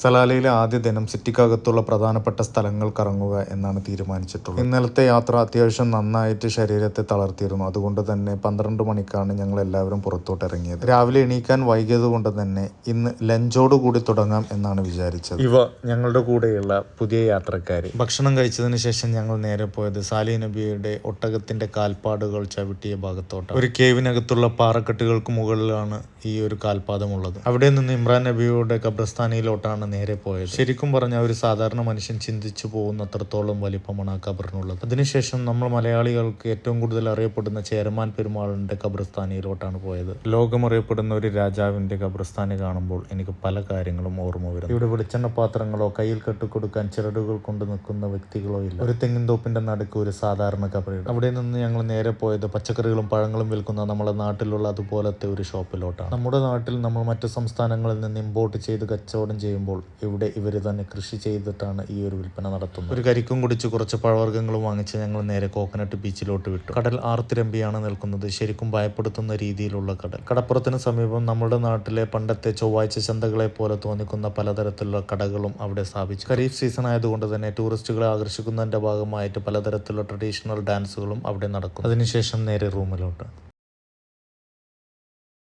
സലാലയിലെ ആദ്യ ദിനം സിറ്റിക്കകത്തുള്ള പ്രധാനപ്പെട്ട സ്ഥലങ്ങൾ കറങ്ങുക എന്നാണ് തീരുമാനിച്ചിട്ടുള്ളത്. ഇന്നലത്തെ യാത്ര അത്യാവശ്യം നന്നായിട്ട് ശരീരത്തെ തളർത്തിയിരുന്നു. അതുകൊണ്ട് തന്നെ പന്ത്രണ്ട് മണിക്കാണ് ഞങ്ങൾ എല്ലാവരും പുറത്തോട്ട് ഇറങ്ങിയത്. രാവിലെ എണീക്കാൻ വൈകിയത് കൊണ്ട് തന്നെ ഇന്ന് ലഞ്ചോട് കൂടി തുടങ്ങാം എന്നാണ് വിചാരിച്ചത്. ഇവ ഞങ്ങളുടെ കൂടെയുള്ള പുതിയ യാത്രക്കാർ ഭക്ഷണം കഴിച്ചതിന് ശേഷം ഞങ്ങൾ നേരെ പോയത് സാലി നബിയുടെ ഒട്ടകത്തിന്റെ കാൽപ്പാടുകൾ ചവിട്ടിയ ഭാഗത്തോട്ട് ഒരു കേവിനകത്തുള്ള പാറക്കെട്ടുകൾക്ക് മുകളിലാണ് ഈ ഒരു കാൽപാദമുള്ളത് അവിടെ നിന്ന് ഇമ്രാൻ നബിയുടെ നേരെ പോയത്. ശരിക്കും പറഞ്ഞാൽ ഒരു സാധാരണ മനുഷ്യൻ ചിന്തിച്ചു പോകുന്ന അത്രത്തോളം വലിപ്പമാണ് ആ ഖബറിനുള്ളത്. അതിനുശേഷം നമ്മൾ മലയാളികൾക്ക് ഏറ്റവും കൂടുതൽ അറിയപ്പെടുന്ന ചേരമാൻ പെരുമാളിന്റെ ഖബർസ്ഥാനിയിലോട്ടാണ് പോയത്. ലോകമറിയപ്പെടുന്ന ഒരു രാജാവിന്റെ ഖബർസ്ഥാനി കാണുമ്പോൾ എനിക്ക് പല കാര്യങ്ങളും ഓർമ്മ വരും. ഇവിടെ വെളിച്ചെണ്ണ പാത്രങ്ങളോ കയ്യിൽ കെട്ടിക്കൊടുക്കാൻ ചിരടുകൾ കൊണ്ട് നിൽക്കുന്ന വ്യക്തികളോ ഇല്ല. ഒരു തെങ്ങിൻതോപ്പിന്റെ നടുക്ക് ഒരു സാധാരണ കബറിടം അവിടെ നിന്ന് ഞങ്ങൾ നേരെ പോയത് പച്ചക്കറികളും പഴങ്ങളും വിൽക്കുന്ന നമ്മുടെ നാട്ടിലുള്ള അതുപോലത്തെ ഒരു ഷോപ്പിലോട്ടാണ്. നമ്മുടെ നാട്ടിൽ നമ്മൾ മറ്റു സംസ്ഥാനങ്ങളിൽ നിന്ന് ഇമ്പോർട്ട് ചെയ്ത് കച്ചവടം ചെയ്യുമ്പോൾ ഇവിടെ ഇവർ തന്നെ കൃഷി ചെയ്തിട്ടാണ് ഈ ഒരു വിൽപ്പന നടത്തുന്നത്. ഒരു കരിക്കും കുടിച്ച് കുറച്ച് പഴവർഗങ്ങളും വാങ്ങിച്ച് ഞങ്ങൾ നേരെ കോക്കനട്ട് ബീച്ചിലോട്ട് വിട്ടു. കടൽ ആർത്തിരമ്പിയാണ് നിൽക്കുന്നത്. ശരിക്കും ഭയപ്പെടുത്തുന്ന രീതിയിലുള്ള കടൽ. കടപ്പുറത്തിന് സമീപം നമ്മുടെ നാട്ടിലെ പണ്ടത്തെ ചൊവ്വാഴ്ച ചന്തകളെ പോലെ തോന്നിക്കുന്ന പലതരത്തിലുള്ള കടകളും അവിടെ സ്ഥാപിച്ചു ഖരീഫ് സീസൺ ആയതുകൊണ്ട് തന്നെ ടൂറിസ്റ്റുകളെ ആകർഷിക്കുന്നതിന്റെ ഭാഗമായിട്ട് പലതരത്തിലുള്ള ട്രഡീഷണൽ ഡാൻസുകളും അവിടെ നടക്കും അതിനുശേഷം നേരെ റൂമിലോട്ട്.